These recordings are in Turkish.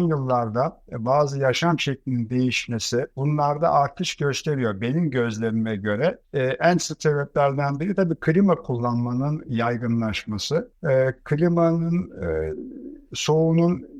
son yıllarda e, bazı yaşam şeklinin değişmesi bunlarda artış gösteriyor. Benim gözlemime göre e, en sık sebeplerden biri tabii klima kullanmanın yaygınlaşması. E, klimanın soğuğunun e,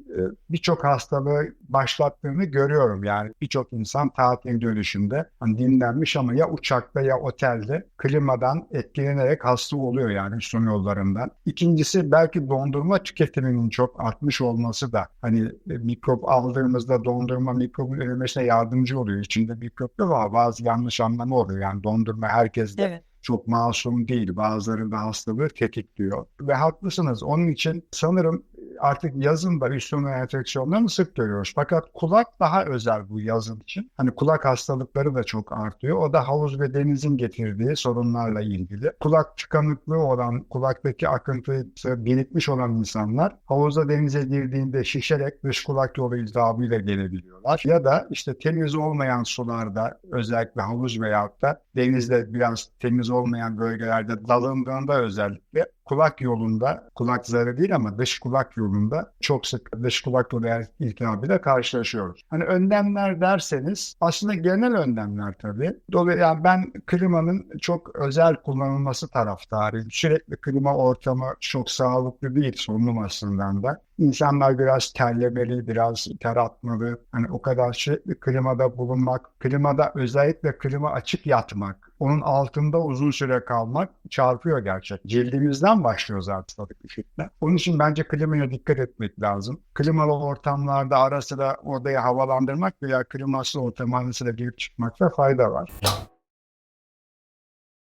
birçok hastalığı başlattığını görüyorum. Yani birçok insan tatil dönüşünde hani dinlenmiş ama ya uçakta ya otelde klimadan etkilenerek hasta oluyor yani son yollarından. İkincisi belki dondurma tüketiminin çok artmış olması da hani e, mikrop aldığımızda dondurma mikrobun ölmesine yardımcı oluyor. İçinde mikrop da var. Bazı yanlış anlamı oluyor. Yani dondurma herkeste Evet. çok masum değil. Bazılarında hastalığı tetikliyor. Ve haklısınız. Onun için sanırım artık yazın da üst sonu enfeksiyonlarını sık görüyoruz. Fakat kulak daha özel bu yazın için. Hani kulak hastalıkları da çok artıyor. O da havuz ve denizin getirdiği sorunlarla ilgili. Kulak tıkanıklığı olan, kulaktaki akıntısı birikmiş olan insanlar havuza denize girdiğinde şişerek dış kulak yolu iltihabıyla gelebiliyorlar. Ya da işte temiz olmayan sularda özellikle havuz veyahut da denizde biraz temiz olmayan bölgelerde dalındığında özellikle kulak yolunda, kulak zarı değil ama dış kulak yolunda çok sık dış kulak yolu iltihabıyla karşılaşıyoruz. Hani önlemler derseniz aslında genel önlemler tabii. Dolayısıyla yani ben klimanın çok özel kullanılması taraftarıyım. Sürekli klima ortamı çok sağlıklı değil solunum açısından da. İnsanlar biraz terlemeli, biraz ter atmalı. Hani o kadar sürekli klimada bulunmak, klimada özellikle klima açık yatmak, onun altında uzun süre kalmak çarpıyor gerçek. Cildimizden başlıyor zaten fitne. Onun için bence klimaya dikkat etmek lazım. Klimalı ortamlarda ara sıra odayı havalandırmak veya klimasız ortam ara sıra girip çıkmakta fayda var.